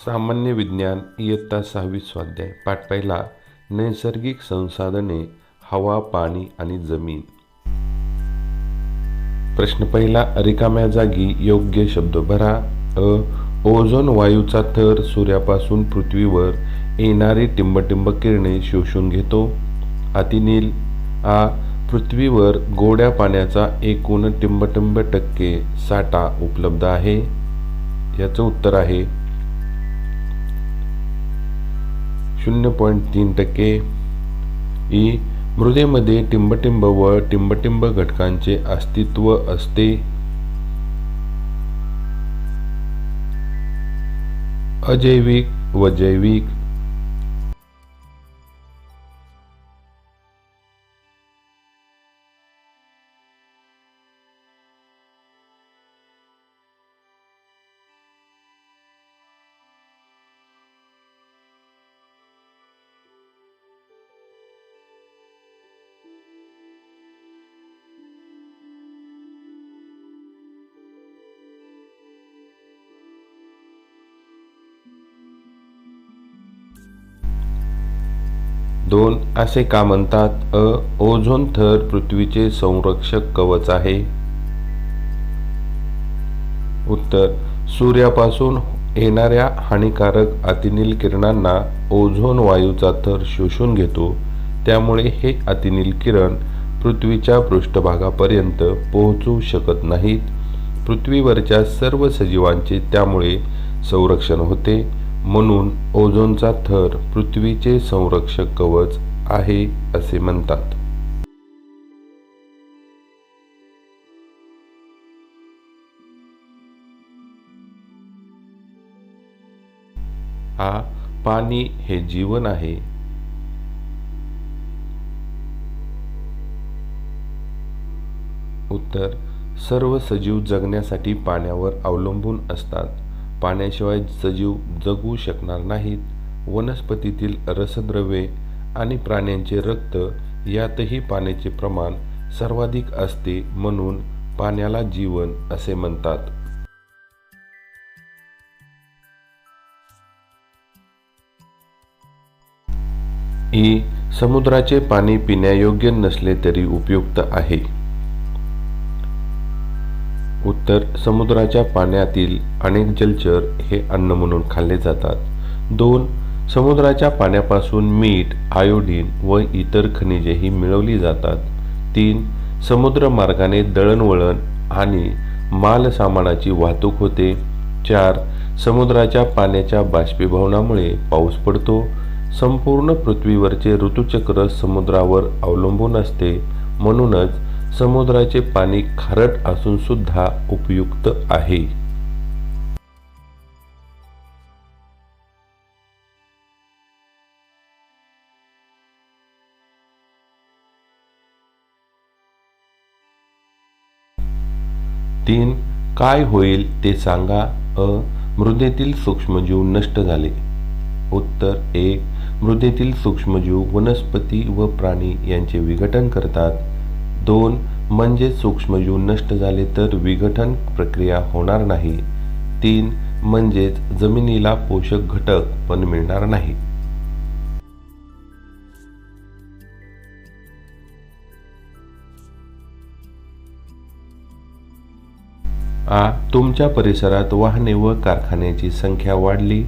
सामान्य विज्ञान इयत्ता सहावी स्वाध्याय पाठ पहिला नैसर्गिक संसाधने हवा पाणी आणि जमीन. प्रश्न पहिला रिकाम्या जागी योग्य शब्द भरा. अ ओझोन वायूचा थर सूर्यापासून पृथ्वीवर येणारी टिंबटिंब किरणे शोषून घेतो. अतिनील आ पृथ्वीवर गोड्या पाण्याचा एकूण टिंबटिंब टक्के साठा उपलब्ध आहे. याचं उत्तर आहे शून्य पॉईंट तीन टक्के. ई मृदेमध्ये टिंबटिंब व टिंबटिंब घटकांचे अस्तित्व असते. अजैविक व जैविक दोन असे का म्हणतात? अ ओझोन थर पृथ्वीचे संरक्षक कवच आहे. उत्तर सूर्यापासून येणाऱ्या हानिकारक अतिनील किरणांना ओझोन वायूचा थर शोषून घेतो. त्यामुळे हे अतिनील किरण पृथ्वीच्या पृष्ठभागापर्यंत पोहोचू शकत नाहीत. पृथ्वीवरच्या सर्व सजीवांचे त्यामुळे संरक्षण होते. म्हणून ओझोनचा थर पृथ्वीचे संरक्षक कवच आहे असे म्हणतात. आ पाणी हे जीवन आहे. उत्तर सर्व सजीव जगण्यासाठी पाण्यावर अवलंबून असतात. पाण्याशिवाय सजीव जगू शकणार नाहीत. वनस्पतीतील रसद्रव्ये आणि प्राण्यांचे रक्त यातही पाण्याचे प्रमाण सर्वाधिक असते म्हणून पाण्याला जीवन असे म्हणतात. ई समुद्राचे पाणी पिण्यायोग्य नसले तरी उपयुक्त आहे. उत्तर समुद्राच्या पाण्यातील अनेक जलचर हे अन्न म्हणून खाल्ले जातात. दोन समुद्राच्या पाण्यापासून मीठ आयोडीन व इतर खनिजेही मिळवली जातात. तीन समुद्र मार्गाने दळणवळण आणि मालसामानाची वाहतूक होते. चार समुद्राच्या पाण्याच्या बाष्पीभवनामुळे पाऊस पडतो. संपूर्ण पृथ्वीवरचे ऋतुचक्र समुद्रावर अवलंबून असते. म्हणूनच समुद्राचे पाणी खारट असून सुद्धा उपयुक्त आहे. तीन काय होईल ते सांगा. अ मृदेतील सूक्ष्मजीव नष्ट झाले. उत्तर एक मृदेतील सूक्ष्मजीव वनस्पती व प्राणी यांचे विघटन करतात. दोन म्हणजे सूक्ष्मजीव नष्ट झाले तर विघटन प्रक्रिया होणार नाही. तीन म्हणजेच जमिनीला पोषक घटक पण मिळणार नाही. आ तुमच्या परिसरात वाहने व कारखान्याची संख्या वाढली?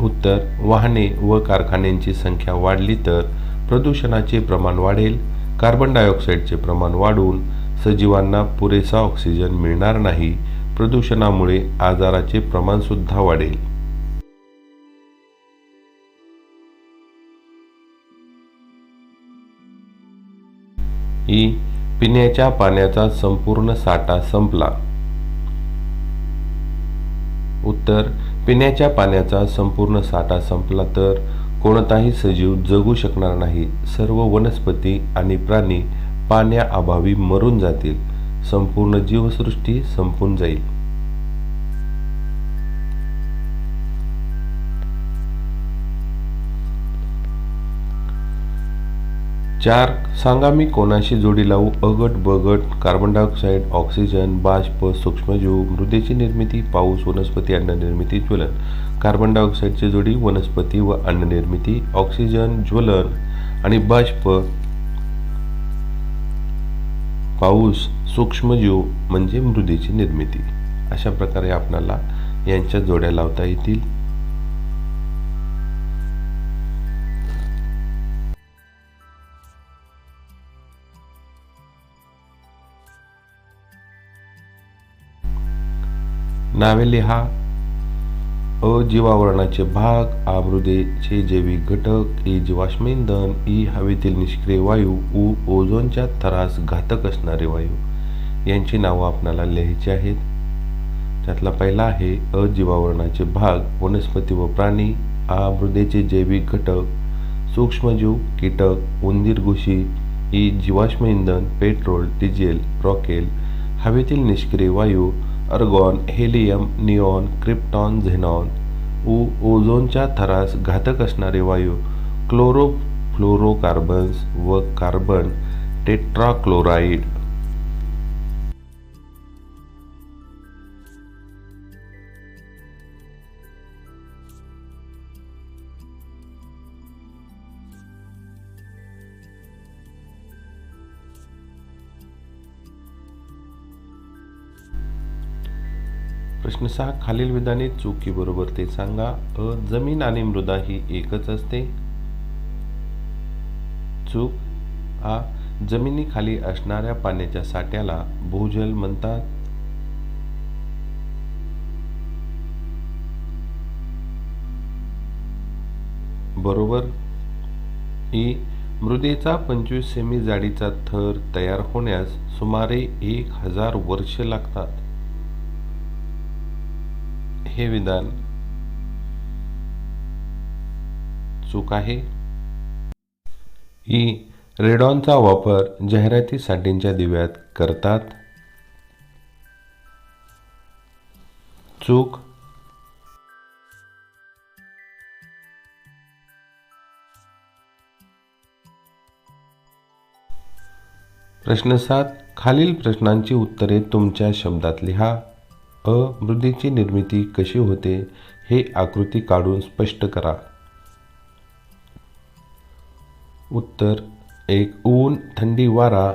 उत्तर वाहने व कारखान्यांची संख्या वाढली तर प्रदूषणाचे प्रमाण वाढेल कार्बन डायऑक्साईडचे प्रमाण वाढून सजीवांना पुरेसा ऑक्सिजन मिळणार नाही प्रदूषणामुळे आजाराचे प्रमाणसुद्धा वाढेल. ई. पिण्याच्या पाण्याचा संपूर्ण साठा संपला. उत्तर. पिण्याच्या पाण्याचा संपूर्ण साठा संपला तर कोणताही सजीव जगू शकणार नाही. सर्व वनस्पती आणि प्राणी पाण्याअभावी मरून जातील. संपूर्ण जीवसृष्टी संपून जाईल. चार सांगा मी कोणाशी जोडी लावू? अगट बगट कार्बन डायऑक्साईड ऑक्सिजन बाष्प सूक्ष्मजीव मृदेची निर्मिती पाऊस वनस्पती अन्न निर्मिती ज्वलन. कार्बन डायऑक्साईडची जोडी वनस्पती व अन्न निर्मिती ऑक्सिजन ज्वलन आणि बाष्प पाऊस सूक्ष्मजीव म्हणजे मृदेची निर्मिती. अशा प्रकारे आपणाला यांच्या जोड्या लावता येतील. नावे लिहा. अजीवावरणाचे भाग आ मृदेचे जैविक घटक ई जीवाश्म इंधन ई हवेतील निष्क्रिय वायू उ ओझोनच्या थरास घातक असणारे वायू. यांची नावं आपल्याला लिहायची आहेत. त्यातला पहिला आहे अजीवावरणाचे भाग वनस्पती व प्राणी आ मृदेचे जैविक घटक सूक्ष्मजीव कीटक उंदीर घुशी ई जीवाश्म इंधन पेट्रोल डिझेल रॉकेल हवेतील निष्क्रिय वायू argon helium neon krypton xenon. उ ओझोनच्या थरास घातक असणारे वायू क्लोरोफ्लोरोकार्बन्स व कार्बन टेट्राक्लोराईड. प्रश्न सहा खालील विधाने चुकी बरोबर ते सांगा. अ जमीन आणि मृदा ही एकच असते. चूक. आ जमिनीखाली असणाऱ्या पाण्याच्या साठ्याला भूजल म्हणतात. बरोबर. ई मृदेचा पंचवीस सेमी जाडीचा थर तयार होण्यास सुमारे एक हजार वर्ष लागतात. हे विधान चूक आहे? ई. रेडॉनचा वापर जाहिरातीसाठींच्या दिव्यात करतात. चूक प्रश्न सात. खालील प्रश्नांची उत्तरे तुमच्या शब्दात लिहा. अ निर्मिती कशी होते हे आकृती काढून स्पष्ट करा. उत्तर एक ऊन थंडी वारा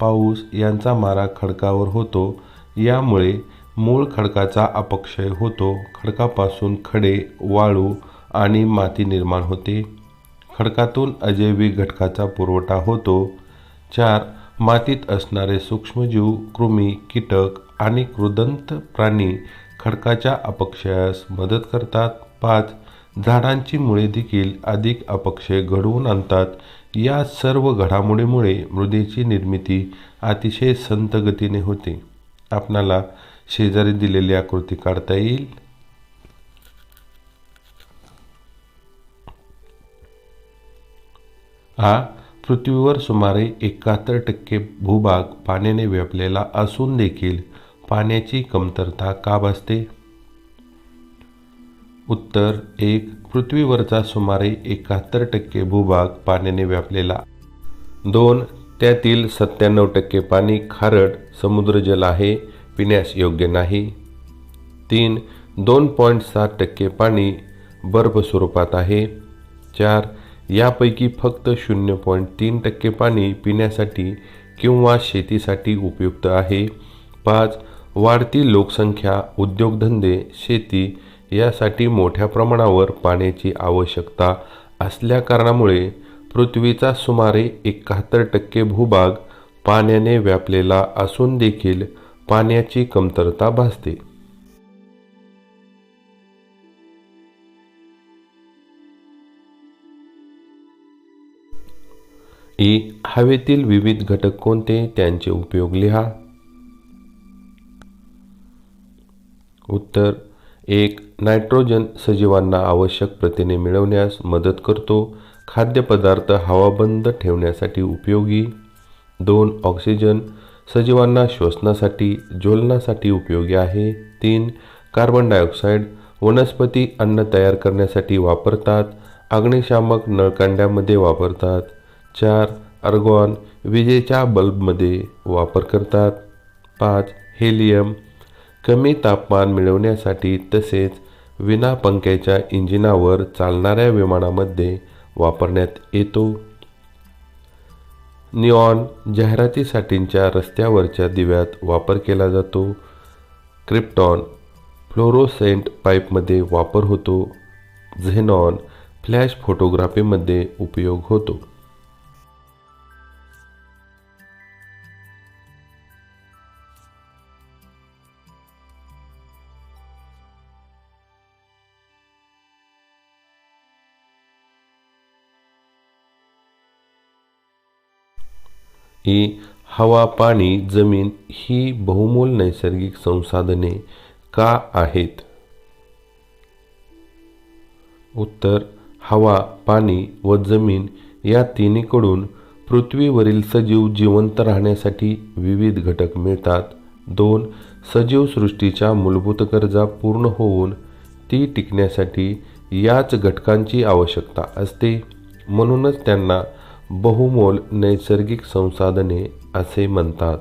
पाऊस यांचा मारा खडकावर होतो. यामुळे मूळ खडकाचा अपक्षय होतो. खडकापासून खडे वाळू आणि माती निर्माण होते. खडकातून अजैविक घटकाचा पुरवठा होतो. चार मातीत असणारे सूक्ष्मजीव कृमी कीटक आणि कृदंत प्राणी खडकाच्या अपक्षयास मदत करतात. पाच झाडांची मुळे देखील अधिक अपक्षय घडवून आणतात. या सर्व घडामोडीमुळे मृदेची निर्मिती अतिशय संत गतीने होते. आपणाला शेजारी दिलेली आकृती काढता येईल. हा पृथ्वीवर सुमारे एकाहत्तर टक्के भूभाग पाण्याने व्यापलेला असून देखील पाण्याची कमतरता का भासते? उत्तर एक पृथ्वीवरचा सुमारे एकाहत्तर टक्के भूभाग पाण्याने व्यापलेला. दोन त्यातील सत्त्याण्णव टक्के पाणी खारट समुद्रजल आहे पिण्यास योग्य नाही. तीन दोन पॉईंट सात टक्के पाणी बर्फ स्वरूपात आहे. चार यापैकी फक्त शून्य पॉईंट तीन टक्के पाणी पिण्यासाठी किंवा शेतीसाठी उपयुक्त आहे. पाच वाढती लोकसंख्या उद्योगधंदे शेती यासाठी मोठ्या प्रमाणावर पाण्याची आवश्यकता असल्या कारणामुळे पृथ्वीचा सुमारे एकाहत्तर टक्के भूभाग पाण्याने व्यापलेला असून देखील पाण्याची कमतरता भासते. ई. हवेतील विविध घटक कोणते? त्यांचे उपयोग लिहा. उत्तर एक नायट्रोजन सजीवांना आवश्यक प्रथिने मिळवण्यास मदत करतो खाद्यपदार्थ हवाबंद ठेवण्यासाठी उपयोगी. दोन ऑक्सिजन सजीवांना श्वसनासाठी ज्वलनासाठी उपयोगी आहे. तीन कार्बन डायऑक्साईड वनस्पती अन्न तयार करण्यासाठी वापरतात अग्निशामक नळकांड्यामध्ये वापरतात. चार अर्गॉन विजेच्या बल्बमध्ये वापर करतात. पाच हेलियम कमी तापमान मिळवण्यासाठी तसेच विना पंख्याच्या इंजिनावर चालणाऱ्या विमानामध्ये वापरण्यात येतो. निऑन जाहिरातीसाठींच्या रस्त्यावरच्या दिव्यात वापर केला जातो. क्रिप्टॉन फ्लोरोसेंट पाईपमध्ये वापर होतो. झेनॉन फ्लॅश फोटोग्राफीमध्ये उपयोग होतो. ही हवा पाणी जमीन ही बहुमोल नैसर्गिक संसाधने का आहेत? उत्तर हवा पाणी व जमीन या तिन्हीकडून पृथ्वीवरील सजीव जिवंत राहण्यासाठी विविध घटक मिळतात. दोन सजीव सृष्टीच्या मूलभूत गरजा पूर्ण होऊन ती टिकण्यासाठी याच घटकांची आवश्यकता असते. म्हणूनच त्यांना बहुमोल नैसर्गिक संसाधने असे म्हणतात.